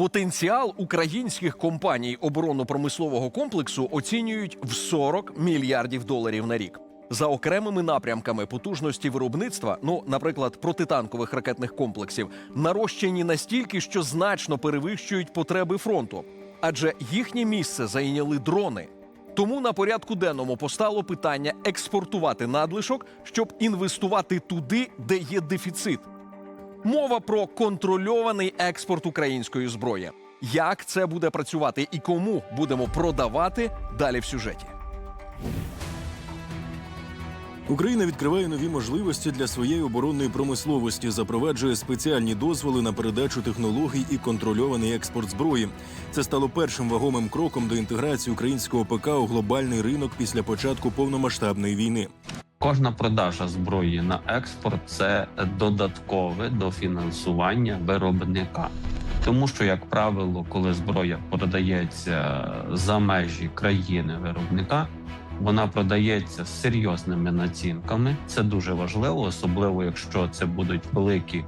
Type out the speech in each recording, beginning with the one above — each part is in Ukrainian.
Потенціал українських компаній оборонно-промислового комплексу оцінюють в 40 мільярдів доларів на рік. За окремими напрямками потужності виробництва, ну, наприклад, протитанкових ракетних комплексів, нарощені настільки, що значно перевищують потреби фронту, адже їхнє місце зайняли дрони. Тому на порядку денному постало питання експортувати надлишок, щоб інвестувати туди, де є дефіцит. Мова про контрольований експорт української зброї. Як це буде працювати і кому будемо продавати далі в сюжеті? Україна відкриває нові можливості для своєї оборонної промисловості, запроваджує спеціальні дозволи на передачу технологій і контрольований експорт зброї. Це стало першим вагомим кроком до інтеграції українського ПК у глобальний ринок після початку повномасштабної війни. Кожна продажа зброї на експорт це додаткове до фінансування виробника. Тому що, як правило, коли зброя продається за межі країни виробника, вона продається з серйозними націнками. Це дуже важливо, особливо якщо це будуть великі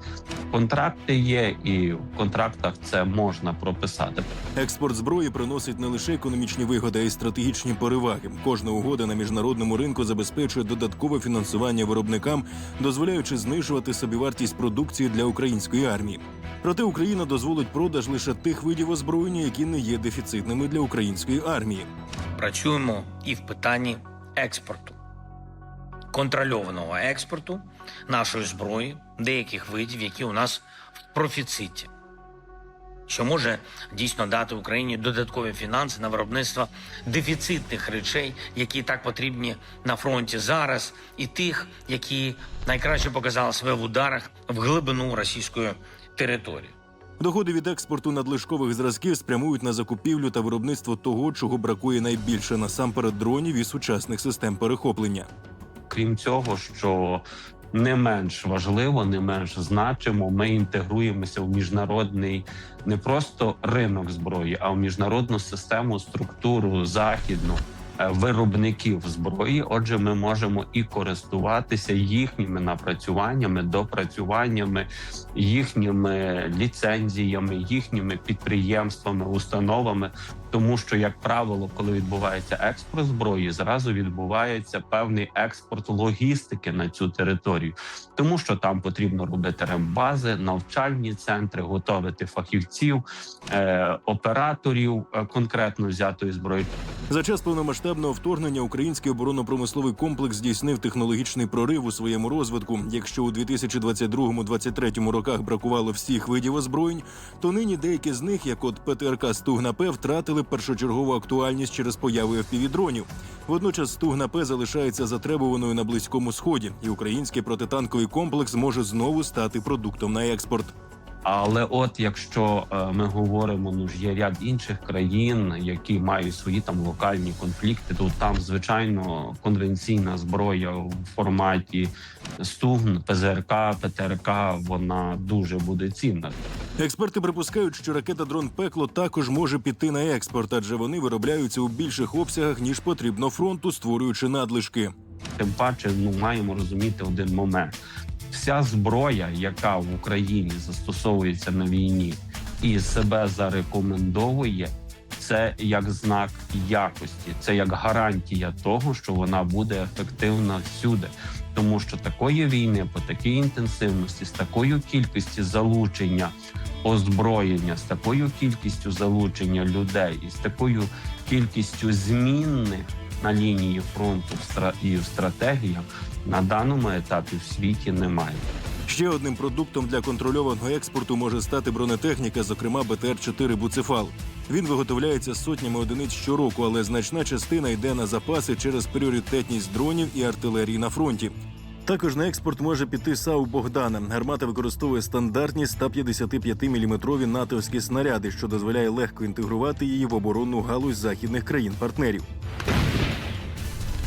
контракти. Є і в контрактах це можна прописати. Експорт зброї приносить не лише економічні вигоди, а й стратегічні переваги. Кожна угода на міжнародному ринку забезпечує додаткове фінансування виробникам, дозволяючи знижувати собівартість продукції для української армії. Проте Україна дозволить продаж лише тих видів озброєння, які не є дефіцитними для української армії. Працюємо і в питанні експорту, контрольованого експорту нашої зброї, деяких видів, які у нас в профіциті, що може дійсно дати Україні додаткові фінанси на виробництво дефіцитних речей, які так потрібні на фронті зараз, і тих, які найкраще показали себе в ударах в глибину російської території. Доходи від експорту надлишкових зразків спрямують на закупівлю та виробництво того, чого бракує найбільше насамперед дронів і сучасних систем перехоплення. Крім цього, що не менш важливо, не менш значимо, ми інтегруємося в міжнародний не просто ринок зброї, а в міжнародну систему, структуру західну виробників зброї. Отже, ми можемо і користуватися їхніми напрацюваннями, допрацюваннями, їхніми ліцензіями, їхніми підприємствами, установами. Тому що, як правило, коли відбувається експорт зброї, зразу відбувається певний експорт логістики на цю територію, тому що там потрібно робити рембази, навчальні центри, готовити фахівців, е, операторів е, конкретно взятої зброї. За час повномасштабного вторгнення український оборонно-промисловий комплекс здійснив технологічний прорив у своєму розвитку. Якщо у 2022-2023 роках бракувало всіх видів озброєнь, то нині деякі з них, як от ПТРК Стугна П, втратили першочергову актуальність через появи FPV-дронів. Водночас Стугна П залишається затребуваною на близькому сході, і український протитанковий комплекс може знову стати продуктом на експорт. Але от якщо е, ми говоримо, ну ж є ряд інших країн, які мають свої там локальні конфлікти, то там звичайно конвенційна зброя в форматі стугн, ПЗРК, ПТРК, вона дуже буде цінна. Експерти припускають, що ракета дрон пекло також може піти на експорт, адже вони виробляються у більших обсягах ніж потрібно фронту, створюючи надлишки. Тим паче, ну маємо розуміти один момент: вся зброя, яка в Україні застосовується на війні і себе зарекомендовує, це як знак якості, це як гарантія того, що вона буде ефективна всюди. Тому що такої війни по такій інтенсивності, з такою кількістю залучення озброєння, з такою кількістю залучення людей і з такою кількістю змінних на лінії фронту і в стратегіях на даному етапі в світі немає. Ще одним продуктом для контрольованого експорту може стати бронетехніка, зокрема БТР-4 Буцефал. Він виготовляється сотнями одиниць щороку, але значна частина йде на запаси через пріоритетність дронів і артилерії на фронті. Також на експорт може піти САУ Богдана. Гармата використовує стандартні 155-мм натовські снаряди, що дозволяє легко інтегрувати її в оборонну галузь західних країн-партнерів.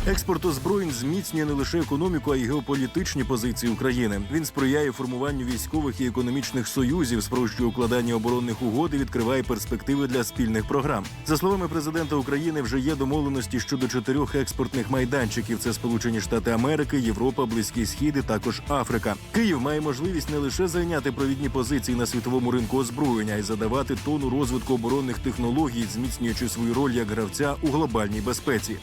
Експорт озброєнь зміцнює не лише економіку, а й геополітичні позиції України. Він сприяє формуванню військових і економічних союзів, спрощує укладання оборонних угод і відкриває перспективи для спільних програм. За словами президента України, вже є домовленості щодо чотирьох експортних майданчиків: це Сполучені Штати Америки, Європа, Близький Схід і також Африка. Київ має можливість не лише зайняти провідні позиції на світовому ринку озброєння, а й задавати тону розвитку оборонних технологій, зміцнюючи свою роль як гравця у глобальній безпеці.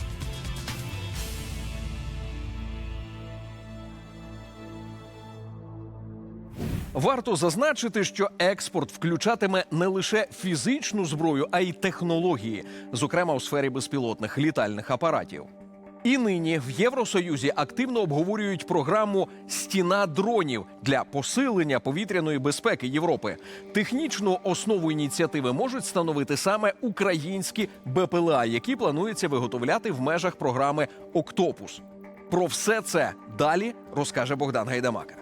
Варто зазначити, що експорт включатиме не лише фізичну зброю, а й технології, зокрема у сфері безпілотних літальних апаратів. І нині в Євросоюзі активно обговорюють програму Стіна дронів для посилення повітряної безпеки Європи. Технічну основу ініціативи можуть становити саме українські БПЛА, які планується виготовляти в межах програми Октопус. Про все це далі розкаже Богдан Гайдамака.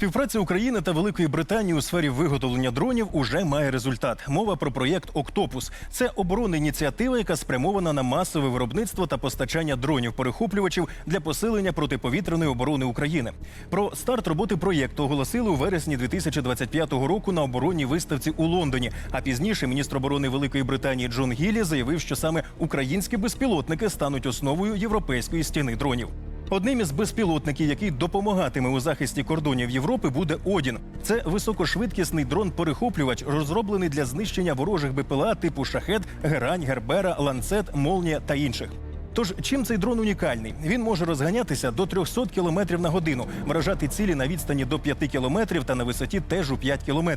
Співпраця України та Великої Британії у сфері виготовлення дронів уже має результат. Мова про проєкт Октопус. Це оборонна ініціатива, яка спрямована на масове виробництво та постачання дронів перехоплювачів для посилення протиповітряної оборони України. Про старт роботи проєкту оголосили у вересні 2025 року на оборонній виставці у Лондоні. А пізніше міністр оборони Великої Британії Джон Гіллі заявив, що саме українські безпілотники стануть основою європейської стіни дронів. Одним із безпілотників, який допомагатиме у захисті кордонів Європи, буде Одін. Це високошвидкісний дрон-перехоплювач, розроблений для знищення ворожих БПЛА типу Шахет, Герань, Гербера, Ланцет, Молнія та інших. Тож чим цей дрон унікальний? Він може розганятися до 300 км на годину, вражати цілі на відстані до 5 км та на висоті теж у 5 км.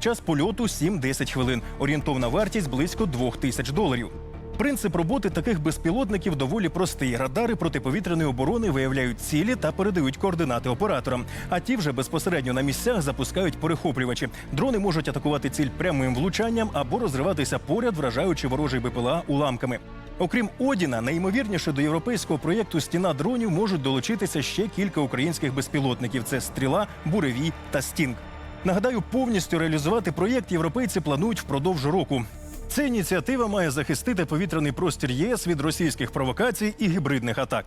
Час польоту 7-10 хвилин. Орієнтовна вартість близько 2 тисяч доларів. Принцип роботи таких безпілотників доволі простий. Радари протиповітряної оборони виявляють цілі та передають координати операторам. А ті вже безпосередньо на місцях запускають перехоплювачі. Дрони можуть атакувати ціль прямим влучанням або розриватися поряд, вражаючи ворожий БПЛА уламками. Окрім Одіна, найімовірніше до європейського проєкту Стіна дронів можуть долучитися ще кілька українських безпілотників: це стріла, буревій та стінг. Нагадаю, повністю реалізувати проєкт європейці планують впродовж року. Ця ініціатива має захистити повітряний простір ЄС від російських провокацій і гібридних атак.